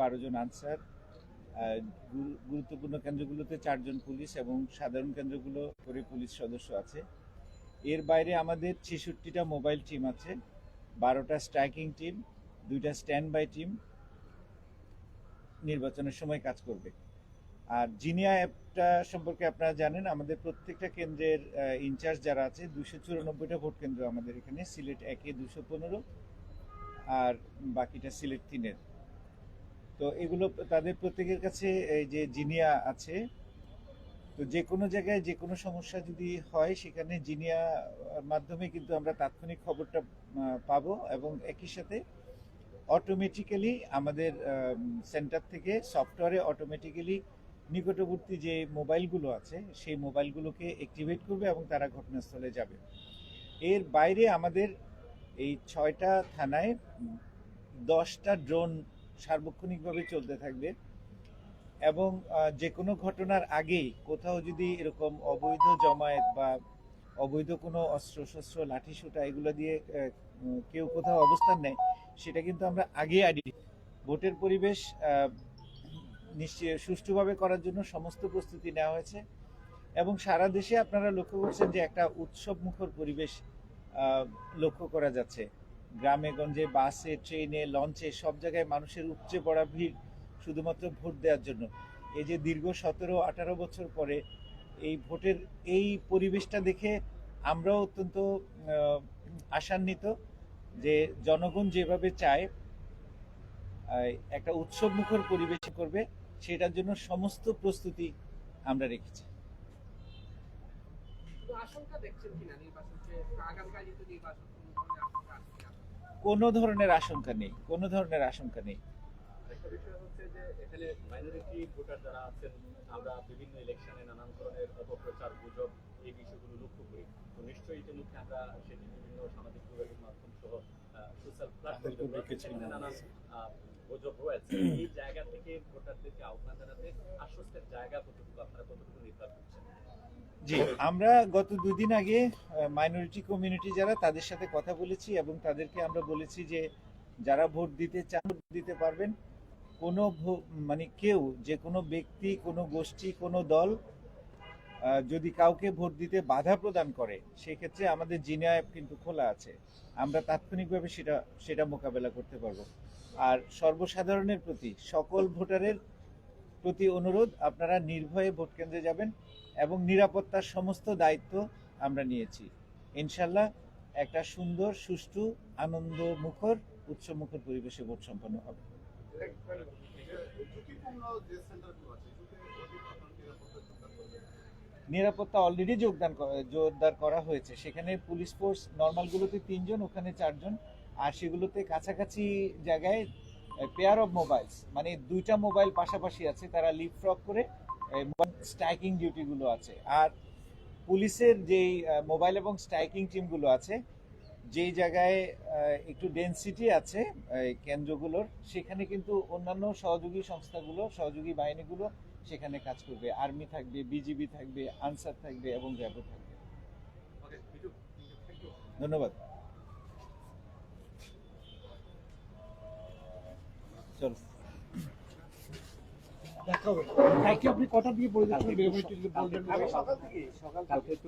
বারো জন আনসার গুরুত্বপূর্ণ কেন্দ্রগুলোতে চারজন পুলিশ এবং সাধারণ কেন্দ্রগুলো করে পুলিশ সদস্য আছে। এর বাইরে আমাদের ছেষট্টিটা মোবাইল টিম আছে, বারোটা স্ট্রাইকিং টিম, দুইটা স্ট্যান্ড বাই টিম নির্বাচনের সময় কাজ করবে। আর জিনিয়া অ্যাপটা সম্পর্কে আপনারা জানেন, আমাদের প্রত্যেকটা কেন্দ্রের ইনচার্জ যারা আছে দুশো চুরানব্বইটা ভোট কেন্দ্র আমাদের এখানে, সিলেট একে দুশো পনেরো, আর বাকিটা সিলেট তিনের। তো এগুলো তাদের প্রত্যেকের কাছে এই যে জিনিয়া আছে, তো যে কোনো জায়গায় যে কোনো সমস্যা যদি হয়, সেখানে জিনিয়া মাধ্যমে কিন্তু আমরা তাৎক্ষণিক খবরটা পাবো এবং একই সাথে অটোমেটিক্যালি আমাদের সেন্টার থেকে সফটওয়্যারে অটোমেটিক্যালি নিকটবর্তী যে মোবাইলগুলো আছে, সেই মোবাইলগুলোকে অ্যাক্টিভেট করবে এবং তারা ঘটনাস্থলে যাবে। এর বাইরে আমাদের এই ছয়টা থানায় দশটা ড্রোন সার্বক্ষণিকভাবে চলতে থাকবে। এবং যে কোনো ঘটনার আগেই কোথাও যদি এরকম অবৈধ জমায়েত বা অবৈধ কোনো অস্ত্র শস্ত্র লাঠি সোটা এগুলো দিয়ে কেউ কোথাও অবস্থান নেয়, সেটা কিন্তু আমরা আগে আইডি ভোটের পরিবেশ নিশ্চয় সুষ্ঠুভাবে করার জন্য সমস্ত প্রস্তুতি নেওয়া হয়েছে। এবং সারা দেশে আপনারা লক্ষ্য করছেন যে একটা উৎসব মুখর পরিবেশ লক্ষ্য করা যাচ্ছে। গ্রামে, গঞ্জে, বাসে, ট্রেনে, লঞ্চে, সব জায়গায় মানুষের উপচে পড়া ভিড় শুধুমাত্র ভোট দেওয়ার জন্য। এই যে দীর্ঘ সতেরো, আঠারো বছর পরে এই ভোটের এই পরিবেশটা দেখে আমরাও অত্যন্ত আশান্বিত যে জনগণ যেভাবে চায় একটা উৎসব মুখর পরিবেশ করবে, সেটার জন্য সমস্ত প্রস্তুতি আমরা রেখেছি। আশঙ্কা দেখছেন কিনা নির্বাচন? আশঙ্কা কিনা? ধরনের আশঙ্কা নেই কোনো ধরনের আশঙ্কা নেই। আরেকটা বিষয় হচ্ছে যে এখানে মাইনরিটি ভোটার যারা আছেন আমরা বিভিন্ন ইলেকশনে নানান ধরনের অপপ্রচার গুজব এই বিষয়গুলো লক্ষ্য করি। তো নিশ্চয়ই আমরা সেটি বিভিন্ন সামাজিক যোগাযোগ মাধ্যম সহ সোশ্যাল প্ল্যাটফর্মে নানান গুজব রয়েছে। এই জায়গা থেকে ভোটারদেরকে আহ্বান জানাতে আশ্বস্তের জায়গা কতটুকু আপনারা কতটুকু নির্ভর করছেন জি। আমরা গত দুদিন আগে মাইনরিটি কমিউনিটি যারা, তাদের সাথে কথা বলেছি এবং তাদেরকে আমরা বলেছি যে, যারা ভোট দিতে চান দিতে পারবেন। কোনো মানে কেউ, যে কোনো ব্যক্তি, কোনো গোষ্ঠী, কোনো দল যদি কাউকে ভোট দিতে বাধা প্রদান করে, সেক্ষেত্রে আমাদের জিনা অ্যাপ কিন্তু খোলা আছে। আমরা তাৎক্ষণিকভাবে সেটা সেটা মোকাবেলা করতে পারব। আর সর্বসাধারণের প্রতি সকল ভোটারের প্রতি অনুরোধ আপনারা নির্ভয়ে ভোট কেন্দ্রে যাবেন এবং নিরাপত্তার সমস্ত দায়িত্ব আমরা নিয়েছি। ইনশাল্লাহ একটা সুন্দর সুষ্ঠু আনন্দ মুখর উৎসব মুখর পরিবেশে ভোট সম্পন্ন হবে। নিরাপত্তা অলরেডি যোগদান জোরদার করা হয়েছে। সেখানে পুলিশ ফোর্স নর্মালগুলোতে তিনজন ওখানে চারজন। আর সেগুলোতে কাছাকাছি জায়গায় পেয়ার অফ মোবাইলস মানে দুইটা মোবাইল পাশাপাশি আছে তারা লিপ ফ্রক করে স্ট্রাইকিং ডিউটিগুলো আছে। আর পুলিশের যেই মোবাইল এবং স্ট্রাইকিং টিমগুলো আছে যেই জায়গায় একটু ডেন্সিটি আছে কেন্দ্রগুলোর সেখানে কিন্তু অন্যান্য সহযোগী সংস্থাগুলো সহযোগী বাহিনীগুলো সেখানে কাজ করবে। আর্মি থাকবে বিজিবি থাকবে আনসার থাকবে এবং র্যাবও থাকবে। ধন্যবাদ। চলো। দেখা হবে কালকে আপনি কটা দিয়ে পরিদর্শন সকাল থেকে সকাল কালকে একটু